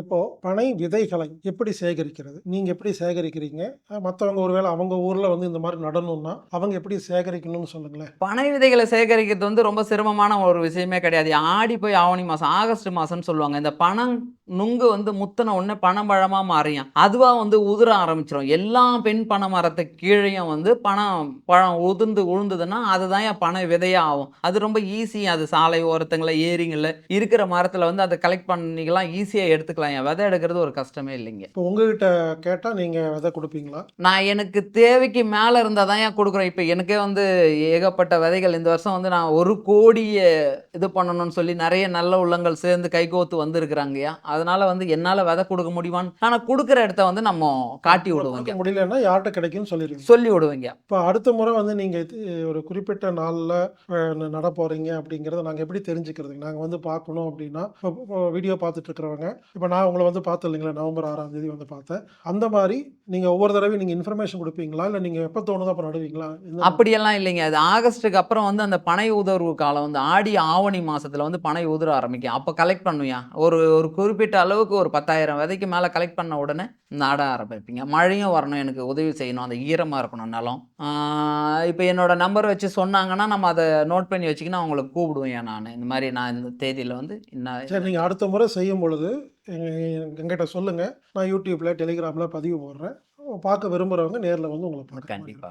இப்போ பனை விதைகளை எப்படி சேகரிக்கிறது? நீங்க எப்படி சேகரிக்கிறீங்க? மற்றவங்க ஒருவேளை அவங்க ஊர்ல வந்து இந்த மாதிரி நடணும்னா அவங்க எப்படி சேகரிக்கணும்னு சொல்லுங்களேன். பனை விதைகளை சேகரிக்கிறது வந்து ரொம்ப சிரமமான ஒரு விஷயமே கிடையாது. ஆடி போய் ஆவணி மாதம் ஆகஸ்ட் மாதம்னு சொல்லுவாங்க. இந்த பணம் நுங்கு வந்து முத்தின உடனே பனம்பழமாக மாறியும். அதுவாக வந்து உதிர ஆரம்பிச்சிடும் எல்லா பெண் பனை மரத்துக்கு கீழேயும் வந்து பணம் பழம் உதிர்ந்து உழுந்ததுன்னா அதுதான் என் பனை விதையாக ஆகும். அது ரொம்ப ஈஸி அது சாலை ஓரத்துங்களை ஏரிங்களில் இருக்கிற மரத்தில் வந்து அதை கலெக்ட் பண்ணிக்கலாம். ஈஸியாக எடுத்துக்கலாம் என் விதை எடுக்கிறது ஒரு கஷ்டமே இல்லைங்க. இப்போ உங்ககிட்ட கேட்டா நீங்க விதை கொடுப்பீங்களா? நான் எனக்கு தேவைக்கு மேலே இருந்தால் தான் ஏன் கொடுக்குறேன் இப்போ எனக்கே வந்து ஏகப்பட்ட விதைகள் இந்த வருஷம் வந்து நான் ஒரு கோடியை இது பண்ணணும்னு சொல்லி நிறைய நல்ல உள்ளங்கள் சேர்ந்து கைகோத்து வந்திருக்கிறாங்கய்யா அதனால வந்து என்னால் விதை கொடுக்க முடியுமான்னு ஆனால் கொடுக்குற இடத்த வந்து நம்ம காட்டி கொடுக்க முடியலன்னா யார்கிட்ட கிடைக்கும்னு சொல்லிடுவீங்க. சொல்லி விடுவீங்க இப்போ அடுத்த முறை வந்து நீங்க இது ஒரு குறிப்பிட்ட நாள்ல அஹ், நட போறீங்க அப்படிங்கறத நாங்க எப்படி தெரிஞ்சுக்கிறதுங்க? நாங்க வந்து பார்க்கணும் அப்படின்னா வீடியோ பார்த்துட்டு இருக்கிறவங்க இப்போ நான் உங்களை வந்து பார்த்தேன் இல்லைங்களா? நவம்பர் ஆறாம் தேதி வந்து பார்த்தேன். அந்த மாதிரி நீங்க ஒவ்வொரு தடவையும் நீங்க இன்ஃபர்மேஷன் கொடுப்பீங்களா? இல்லை நீங்க எப்போ தோணுதோ அப்போ நடுவீங்களா? அப்படியெல்லாம் இல்லைங்க. அது ஆகஸ்ட்டுக்கு அப்புறம் வந்து அந்த பனை உதர்வு காலம் வந்து ஆடி ஆவணி மாசத்துல வந்து பனை உதிர ஆரம்பிக்கும். அப்போ கலெக்ட் பண்ணுவியா? ஒரு ஒரு குறிப்பிட்ட அளவுக்கு ஒரு பத்தாயிரம் விதைக்கு மேலே கலெக்ட் பண்ண உடனே நட ஆரம்பிப்பீங்க. மழையும் வரணும் எனக்கு உதவி செய்யணும். அந்த ஈரமாக இருக்கணும் நிலம். இப்போ என்னோட நம்பர் வச்சு சொன்னாங்கன்னா நம்ம அதை நோட் பண்ணி வச்சுக்கினா அவங்களுக்கு கூப்பிடுவேன் நான். இந்த மாதிரி நான் இந்த தேதியில் வந்து என்ன சரி நீங்கள் அடுத்த முறை செய்யும் பொழுது எங்கிட்ட சொல்லுங்கள் நான் யூடியூப்பில் டெலிகிராமில் பதிவு போடுறேன். பார்க்க விரும்புகிறவங்க நேரில் வந்து உங்களை பார்க்க கண்டிப்பா.